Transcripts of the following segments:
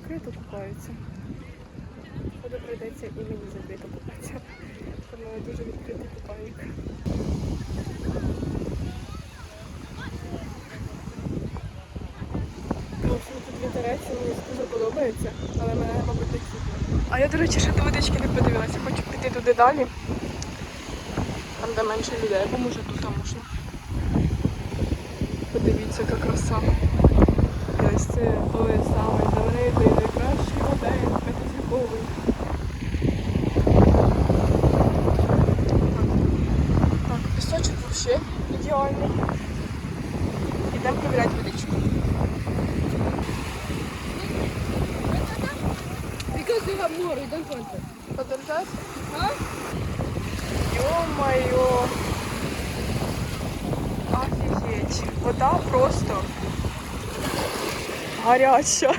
закрито купаються. Походу прийдеться і мені закрито купатися. Тому я дуже відкритий купальник. Тут вітерець, мені дуже подобається, але мене, мабуть, не. А я, до речі, ще до водички не подивилася. Хочу піти туди далі. Там, де менше людей, бо може тут можна. Подивіться, яка краса. І ось це той самий знаменитий найкращий готель п'ятизірковий. Так, пісочок взагалі ідеальний. Ідемо перевіряти водичку. Because you have more, you don't want it. Подержать? Ё-моё! Офігеть! Вода просто гаряча.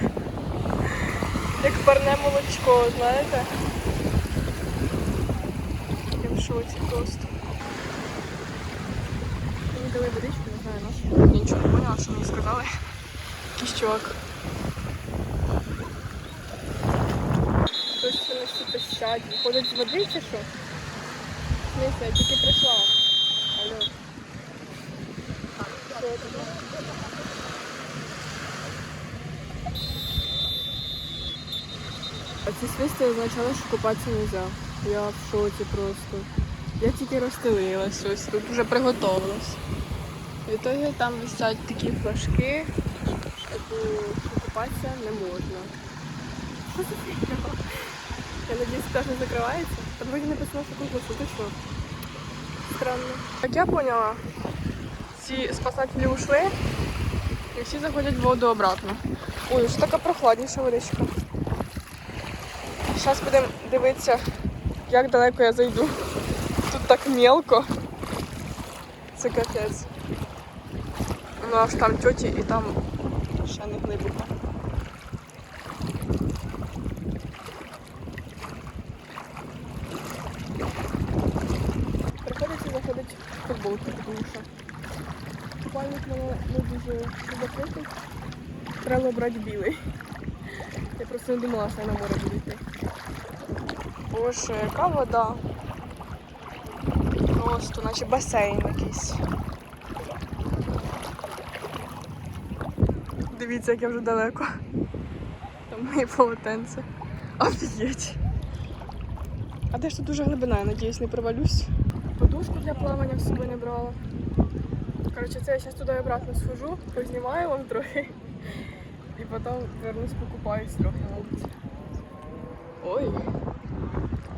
Як парне молочко, знаєте? Я в шоці просто. Мені дали водичку, не знаю нашу. Я нічого не поняла, що мені сказали. Якийсь чувак. Хтось вони всі пищать. Виходить з води чи що? Смысле, я тільки прийшла. Алло. Що А ці свисти означали, що купатися не можна. Я в шоці просто. Я тільки розстелилась ось тут вже приготувалась. В ітогі там висять такі флажки, що що купатися не можна. Що? Я надіюсь, теж не закривається. Там вроді написано, що круглосуточно. точно. Странно. Як я поняла, ці спасателі ушли і всі заходять в воду обратно. Ой, вже така прохладніша водичка. Зараз будемо дивитися, як далеко я зайду. Тут так мелко. Це капець. Ну аж там тьоті і там ще не глибоко. Приходиться заходити в футболку, тому що купальник мене не дуже закритий. Треба брати білий. Не думала, що я на море буду йти. Боже, яка вода. Просто, наче басейн якийсь. Дивіться, як я вже далеко. Там мої полотенце. Офігеть. А де ж тут дуже глибина, я надіюсь, не провалюсь. Подушку для плавання в собі не брала. Коротше, це я зараз туди і обратно схожу, познімаю вам трохи. І потім вернусь покупаюсь трохи, мабуть. Ой.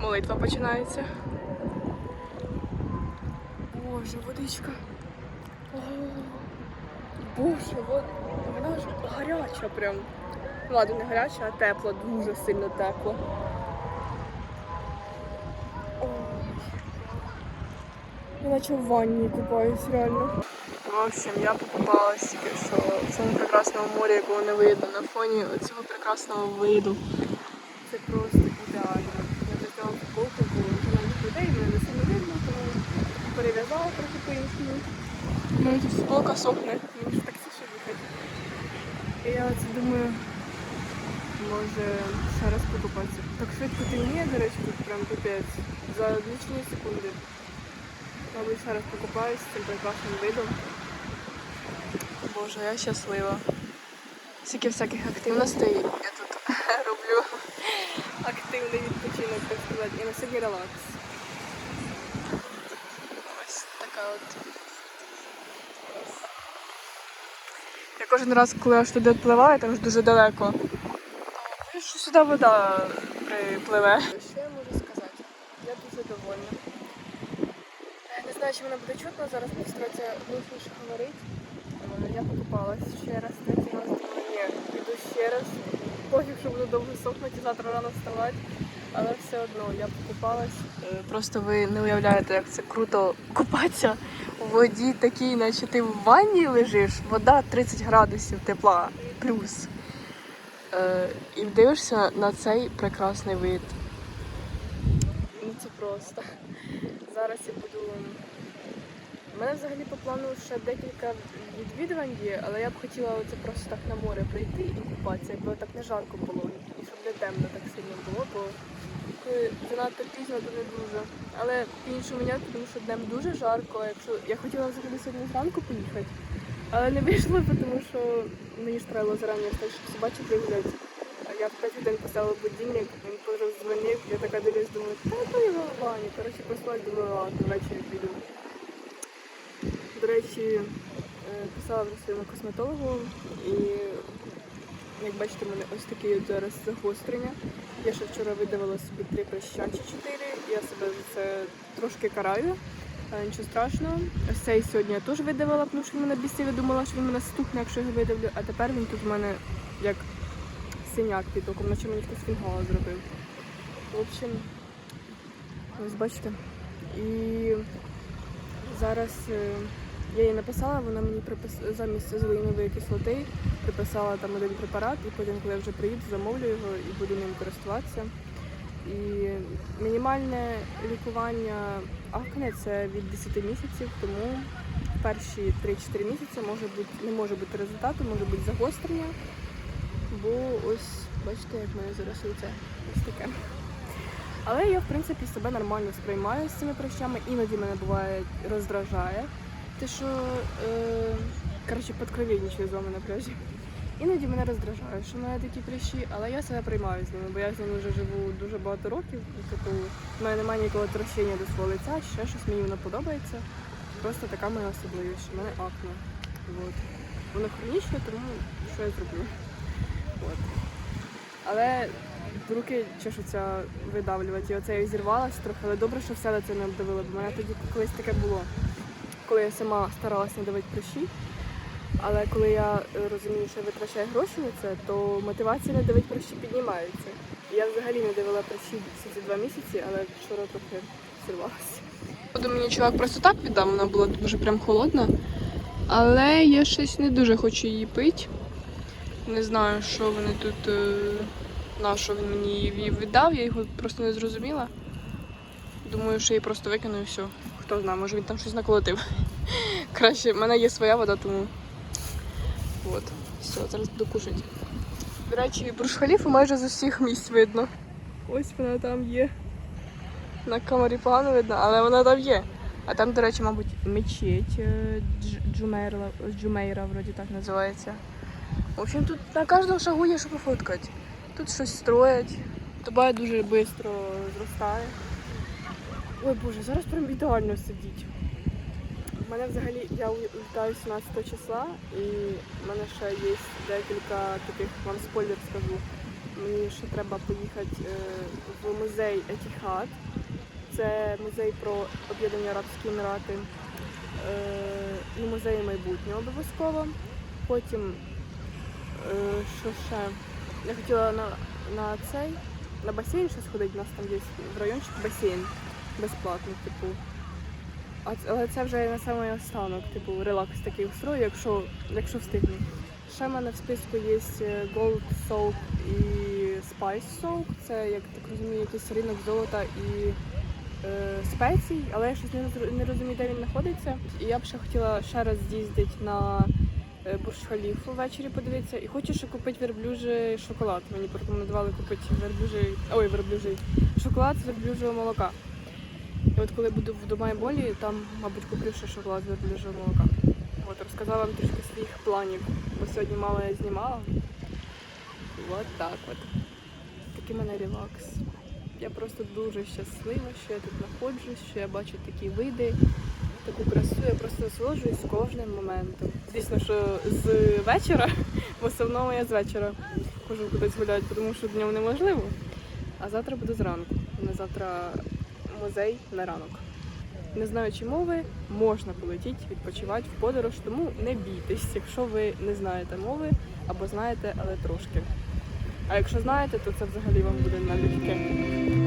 Молитва починається. Боже, водичка. О, Боже, вод... вона ж гаряча прям. Ладно, не гаряча, а тепла, дуже сильно тепла. Ой. Я наче в ванні купаюсь, реально. В общем, я покупалась тільки що в цьому прекрасному морі, якого не видно на фоні цього прекрасного виду. Це просто ідеально. Я взяла футболку, бо навіть людей мене не сильно видно, тому перев'язала трохи по-іншому. Ну, футболка сохне, мені ж таксі ще їхати. І я оце думаю, може ще раз покупатися. Так швидко темніє, до речі, тут прям капець. За лічені секунди. Мабуть, ще раз покупаюсь з цим прекрасним видом. Боже, я щаслива. Скільки всяких активностей я тут роблю. Активний відпочинок, так сказати. І на сьогодні релакс. Ось така от. Я кожен раз, коли аж туди відпливаю, там ж дуже далеко. Що сюди вода припливе. Що я можу сказати? Я дуже довольна. Не знаю, чи мене буде чутно, зараз постараюся голосніше говорити. Я покупалась ще раз, третій раз ні, піду ще раз. Пофіг, що буду довго сохнути завтра рано вставати. Але все одно я покупалась. Е, Просто ви не уявляєте, як це круто купатися у воді такій, наче ти в ванні лежиш, вода 30 градусів тепла плюс. Е, і дивишся на цей прекрасний вид. Ну це просто. Зараз я буду мене взагалі по плану ще декілька відвідувань є, але я б хотіла оце просто так на море прийти і купатися, якби так не жарко було, і щоб не темно так сильно було, бо коли занадто пізно, то не дуже. Але по-іншому ніяк, тому що днем дуже жарко. Якщо я хотіла взагалі сьогодні зранку поїхати, але не вийшло, тому що мені ж треба зарані встати, щоб собачок вигляд. Я в 5 годин поставила будильник, він подзвонив, я така дивлюсь, думаю, та то його в ванні. Коротше, послать, думаю, ладно, ввечері піду. До речі, е, писала вже своєму косметологу і як бачите, в мене ось такі зараз загострення. Я ще вчора видавала собі три прища чи чотири. Я себе за це трошки караю. але Нічого страшного. Ось цей сьогодні я теж видавала, тому що він мене бісив, я думала, що він мене стукне, якщо його видавлю. А тепер він тут у мене як синяк під оком, наче мені хтось фінгала зробив. В общем, ось бачите. І зараз е, я їй написала, вона мені припис... замість зеленової кислоти приписала там один препарат, і потім, коли я вже приїду, замовлю його і буду ним користуватися. І мінімальне лікування акне це від 10 місяців, тому перші 3-4 місяці може бути, не може бути результату, може бути загострення. Бо ось бачите, як мене зараз лице ось таке. Але я, в принципі, себе нормально сприймаю з цими прищами. Іноді мене буває роздражає. Те, що е, коротше, подкровенничаю з вами на пляжі. Іноді мене роздражає, що в мене такі прищі, але я себе приймаю з ними, бо я з ними вже живу дуже багато років. Типу, в мене немає ніякого трощення до свого лиця, чи ще щось мені воно подобається. Просто така моя особливість, що в мене акне. От. Воно хронічне, тому що я зроблю. От. Але руки чешуться видавлювати. І оце я зірвалась трохи, але добре, що все лице не обдавило, бо в мене тоді колись таке булося, коли я сама старалася не давити прищі. Але коли я е, розумію, що я витрачаю гроші на це, то мотивація не давити прищі піднімається. Я взагалі не дивила прищі всі ці два місяці, але вчора трохи зірвалася. Воду мені чувак просто так віддав, вона була дуже прям холодна. Але я щось не дуже хочу її пити. Не знаю, що вони тут. е, На що він мені її віддав, я його просто не зрозуміла. Думаю, що її просто викину і все. Хто знає, може він там щось наколотив. Краще, в мене є своя вода, тому. От, все, зараз буду кушати. До речі, Бурж-Халіфу майже з усіх місць видно. Ось вона там є. На камері погано видно, але вона там є. А там, до речі, мабуть, мечеть е, Джумейра, Джумейра, вроді так називається. В общем, тут на кожному шагу є що пофоткати. Тут щось строять. Дубай дуже швидко зростає. Ой Боже, зараз прям ідеально сидіть. У мене взагалі я улітаю 17 числа і в мене ще є декілька таких вам спойлер скажу. Мені ще треба поїхати е, в музей Етіхад. Це музей про об'єднані Арабські Емірати. Е, і музей майбутнього обов'язково. Потім, е, що ще? Я хотіла на, на цей, на басейн ще сходити, у нас там є в райончику басейн безплатний, типу. А, але це вже на самий останок, типу, релакс такий устрою, якщо, якщо встигну. Ще в мене в списку є е, Gold Soap і Spice Soap. Це, як так розумію, якийсь ринок золота і е, спецій, але я щось не, не розумію, де він знаходиться. І я б ще хотіла ще раз з'їздити на е, Бурж Халіфу ввечері подивитися. І хочу ще купити верблюжий шоколад. Мені порекомендували купити верблюжий, ой, верблюжий шоколад з верблюжого молока. От коли буду в Думайболі, там, мабуть, куплю ще шоколад верблюжого молока. От розказала вам трішки своїх планів, бо сьогодні мало я знімала. От так от. Такий мене релакс. Я просто дуже щаслива, що я тут знаходжусь, що я бачу такі види, таку красу. Я просто насолоджуюсь кожним моментом. Звісно, що з вечора, в основному я з вечора можу кудись гуляти, тому що днем неможливо. А завтра буду зранку. У завтра музей на ранок. Не знаючи мови, можна полетіти, відпочивати в подорож, тому не бійтесь, якщо ви не знаєте мови або знаєте, але трошки. А якщо знаєте, то це взагалі вам буде налегке.